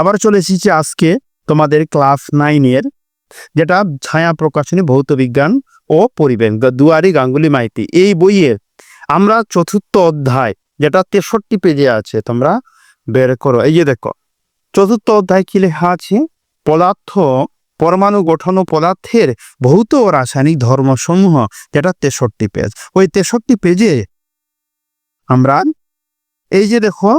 আবার চলে এসেছি আজকে তোমাদের ক্লাস নাইনের যেটা ছায়া প্রকাশনী, ভৌত বিজ্ঞান ও পরিবেশ দুয়ারি গাঙ্গুলি মাইতি। এই বইয়ে আমরা চতুর্থ অধ্যায়, যেটা তেষট্টি পেজে আছে, তোমরা বের করো। এই যে দেখো, চতুর্থ অধ্যায় কি লেখা আছে? পদার্থ পরমাণু গঠন ও পদার্থের ভৌত ও রাসায়নিক ধর্মসমূহ, যেটা তেষট্টি পেজ ওই তেষট্টি পেজে আমরা এই যে দেখো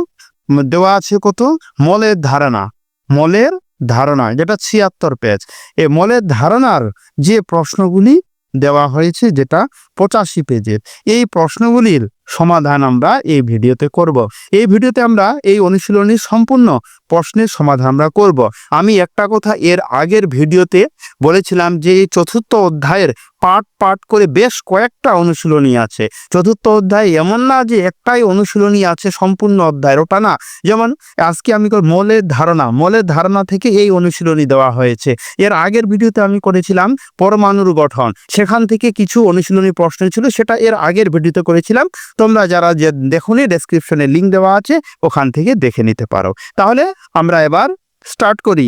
দেওয়া আছে কত? মলের ধারণা। মলের ধারণা, যেটা ছিয়াত্তর পেজ এ মলের ধারণার যে প্রশ্নগুলি দেওয়া হয়েছে, যেটা পঁচাশি পেজের এই প্রশ্নগুলির সমাধান আমরা এই ভিডিওতে করব। এই ভিডিওতে আমরা এই অনুশীলনীর সম্পূর্ণ প্রশ্নের সমাধান আমরা করব। আমি একটা কথা এর আগের ভিডিওতে বলেছিলাম যে এই চতুর্থ অধ্যায়ের পার্ট পাঠ করে বেশ কয়েকটা অনুশীলনী আছে। চতুর্থ অধ্যায় এমন না যে একটাই অনুশীলনী আছে সম্পূর্ণ অধ্যায়ের, ওটা না। যেমন আজকে আমি মলের ধারণা মলের ধারণা থেকে এই অনুশীলনী দেওয়া হয়েছে। এর আগের ভিডিওতে আমি করেছিলাম পরমাণুর গঠন। সেখান থেকে কিছু অনুশীলনী প্রশ্ন ছিল, সেটা এর আগের ভিডিওতে করেছিলাম। তোমরা যারা যে দেখুনি ডেসক্রিপশনে লিঙ্ক দেওয়া আছে, ওখান থেকে দেখে নিতে পারো। তাহলে আমরা এবার স্টার্ট করি।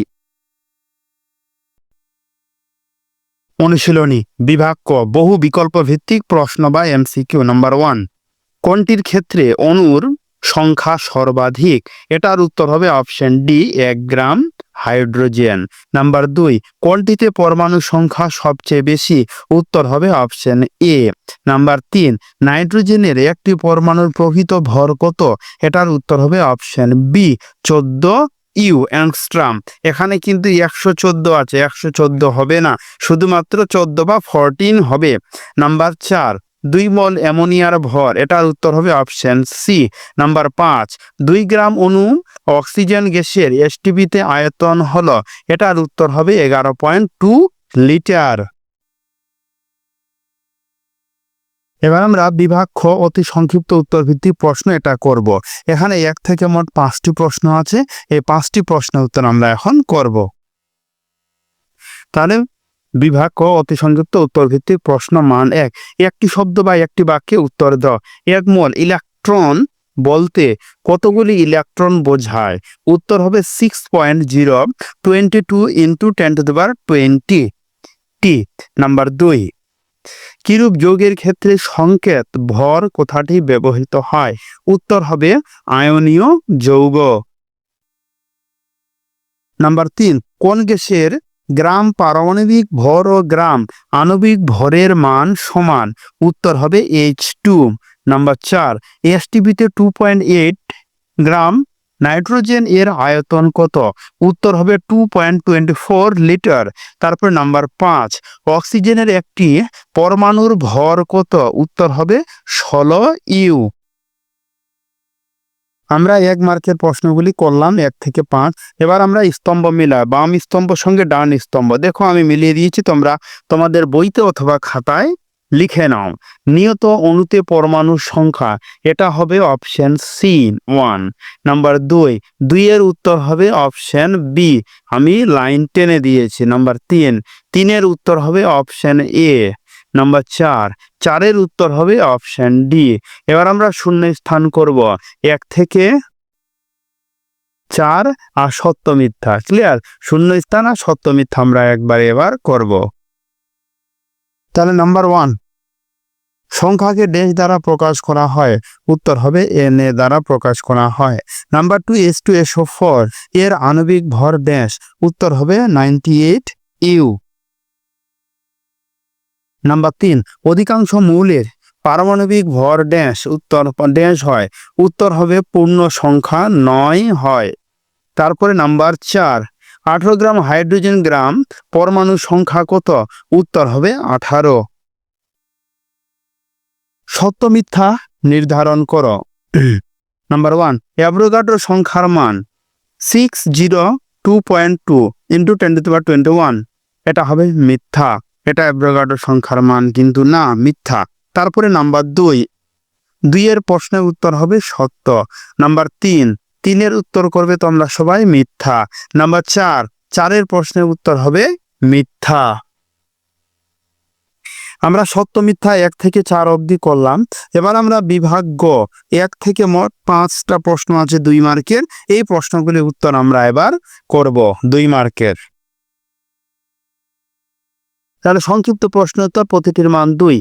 অনুশীলনী, বিভাগ ক, বহু বিকল্প ভিত্তিক প্রশ্ন বা এমসিকিউ নাম্বার ওয়ান। কোনটির ক্ষেত্রে অণুর সংখ্যা সর্বাধিক? এটার উত্তর হবে অপশন ডি, এক গ্রাম হাইড্রোজেন। নাম্বার দুই, কোনটিতে পরমাণু সংখ্যা সবচেয়ে বেশি? উত্তর হবে অপশন এ। নাম্বার তিন, নাইট্রোজেনের একটি পরমাণুর প্রকৃত ভর কত? এটার উত্তর হবে অপশন বি, চোদ্দ ইউ অ্যাংস্ট্রাম। এখানে কিন্তু একশো চোদ্দ আছে, একশো চোদ্দ হবে না, শুধুমাত্র চোদ্দ বা ফরটিন হবে। নাম্বার চার, দুই মল অ্যামোনিয়ার ভর, এটার উত্তর হবে অপশন সি। নাম্বার পাঁচ, দুই গ্রাম অণু অক্সিজেন গ্যাসের এসটিপিতে আয়তন হলো, এটার উত্তর হবে এগারো পয়েন্ট টু লিটার। এবার আমরা বিভাগ খ অতি সংক্ষিপ্ত উত্তর ভিত্তিক প্রশ্ন এটা করব। এখানে এক থেকে মোট পাঁচটি প্রশ্ন আছে। এই পাঁচটি প্রশ্নের উত্তর আমরা এখন করব। তাহলে বিভাগ ক অতি সংযুক্ত উত্তর ভিত্তিক প্রশ্ন মান এক। একটি শব্দ বা একটি বাক্যে উত্তর দাও। এক মোল ইলেকট্রন বলতে কতগুলি ইলেকট্রন বোঝায়? উত্তর হবে six point zero twenty two into ten two দেবার টোয়েন্টি টি নাম্বার দুই। কিরূপ যৌগের ক্ষেত্রে সংকেত ভর কথাটি ব্যবহৃত হয়? উত্তর হবে আয়নীয় যৌগ। নাম্বার তিন, কোন গ্যাসের গ্রাম পারমাণবিক ভর ও গ্রাম আণবিক ভরের মান সমান? উত্তর হবে এইচ টু নাম্বার চার এসটিপিতে two point eight gram nitrogen এর আয়তন কত? উত্তর হবে two point twenty four litre তারপর নাম্বার পাঁচ, অক্সিজেনের একটি পরমাণুর ভর কত? উত্তর হবে ষোলো ইউ আমরা এক মার্কের প্রশ্নগুলি করলাম, এক থেকে পাঁচ। এবার আমরা স্তম্ভ মিলা বাম স্তম্ভ সঙ্গে ডান স্তম্ভ। দেখো আমি মিলিয়ে দিয়েছি, তোমরা তোমাদের বইতে অথবা খাতায় লিখে নাও। নিয়ত অণুতে পরমাণুর সংখ্যা, এটা হবে অপশন সি ওয়ান নাম্বার দুই দুইয়ের উত্তর হবে অপশন বি আমি লাইন টেনে দিয়েছি। নাম্বার তিন, তিনের উত্তর হবে অপশন এ নাম্বার চার, চারের উত্তর হবে অপশন ডি এবার আমরা শূন্য স্থান করব। এক থেকে চার আর সত্য মিথ্যা ক্লিয়ার শূন্য স্থান আর সত্য মিথ্যা আমরা একবার এবার করব। তাহলে নাম্বার ওয়ান সংখ্যাকে ড্যাশ দ্বারা প্রকাশ করা হয়। উত্তর হবে এন এ দ্বারা প্রকাশ করা হয়। Number two S two S four এর আণবিক ভর ড্যাশ উত্তর হবে নাইনটি এইট ইউ নাম্বার তিন অধিকাংশ মৌলের পারমাণবিক ভর ড্যাশ উত্তর ড্যাশ হয়। উত্তর হবে পূর্ণ সংখ্যা নয় হয়। তারপরে নাম্বার চার আঠারো গ্রাম হাইড্রোজেন গ্রাম পরমাণু সংখ্যা কত? উত্তর হবে আঠারো। সত্য মিথ্যা নির্ধারণ করো। নাম্বার ওয়ান অ্যাভ্রোগাড্রো সংখ্যার মান six zero two point two into ten two twenty one এটা হবে মিথ্যা। এটা অ্যাভ্রোগাড্রো সংখ্যার মান কিন্তু না, মিথ্যা। তারপরে নাম্বার দুই। দুইয়ের প্রশ্নের উত্তর হবে সত্য। নাম্বার তিন তিনের উত্তর করবে তোমরা সবাই মিথ্যা। নাম্বার চার, চারের প্রশ্নের উত্তর হবে মিথ্যা। আমরা সত্য, মিথ্যা এক থেকে চার অবধি করলাম। এবার আমরা বিভাগ্য, এক থেকে মোট পাঁচটা প্রশ্ন আছে দুই মার্কের। এই প্রশ্নগুলির উত্তর আমরা এবার করব দুই মার্কের। তাহলে সংক্ষিপ্ত প্রশ্ন উত্তর, প্রতিটির মান দুই।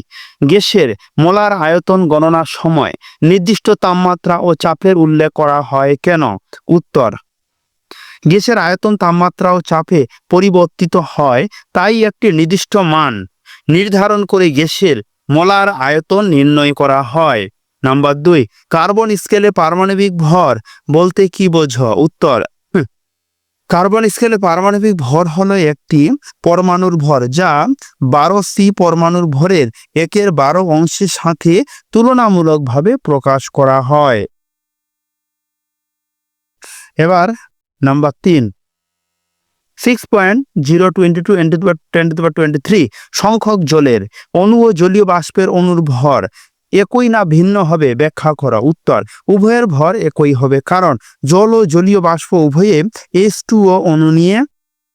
গ্যাসের মোলার আয়তন গণনার সময় নির্দিষ্ট তাপমাত্রা ও চাপের উল্লেখ করা হয় কেন? উত্তর, গ্যাসের আয়তন, তাপমাত্রা ও চাপে পরিবর্তিত হয় তাই একটি নির্দিষ্ট মান নির্ধারণ করে গ্যাসের মোলার আয়তন নির্ণয় করা হয়। নাম্বার দুই, কার্বন স্কেলে পারমাণবিক ভর বলতে কি বোঝো? উত্তর কার্বন স্কেলে পারমাণবিক ভর হলো একটি পরমাণুর ভর, যা বারো সি পরমাণুর ভরের একের বারো অংশের সাথে তুলনামূলকভাবে প্রকাশ করা হয়। এবার নাম্বার তিন। Six point zero twenty two ten two twenty three সংখ্যক জলের, অণু ও জলীয় বাষ্পের অণুর ভর একই না ভিন্ন হবে ব্যাখ্যা করা উত্তর। উভয়ের ভর একই হবে, কারণ জল ও জলীয় বাষ্প উভয়ে এস টু ও অণু নিয়ে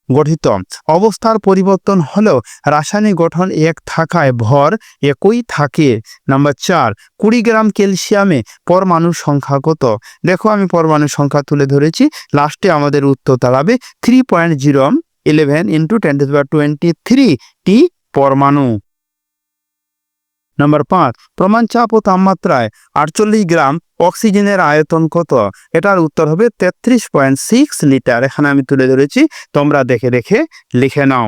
গঠিত। অবস্থার পরিবর্তন হলেও রাসায়নিক গঠন এক থাকায় ভর একই থাকে। নাম্বার চার, কুড়ি গ্রাম ক্যালসিয়ামে পরমাণুর সংখ্যা কত? দেখো, আমি পরমাণুর সংখ্যা তুলে ধরেছি। লাস্টে আমাদের উত্তর দাঁড়াবে three point zero eleven into ten twenty three টি পরমাণু। নাম্বার পাঁচ, প্রমাণ চাপ ও তাপমাত্রায় আটচল্লিশ গ্রাম অক্সিজেনের আয়তন কত? এটার উত্তর হবে তেত্রিশ পয়েন্ট সিক্স লিটার। এখানে আমি তুলে ধরেছি, তোমরা দেখে দেখে লিখে নাও।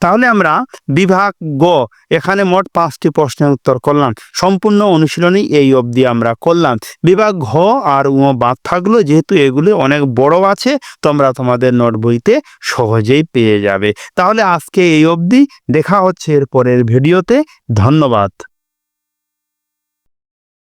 তাহলে আমরা বিভাগ গ, এখানে মোট পাঁচটি প্রশ্নের উত্তর করলাম। সম্পূর্ণ অনুশীলনী এই অবধি আমরা করলাম। বিভাগ ঘ আর উ বাদ থাকল, যেহেতু এগুলি অনেক বড় আছে, তোমরা তোমাদের নোট বইতে সহজেই পেয়ে যাবে। তাহলে আজকে এই অবধি, দেখা হচ্ছে এর পরের ভিডিওতে। ধন্যবাদ।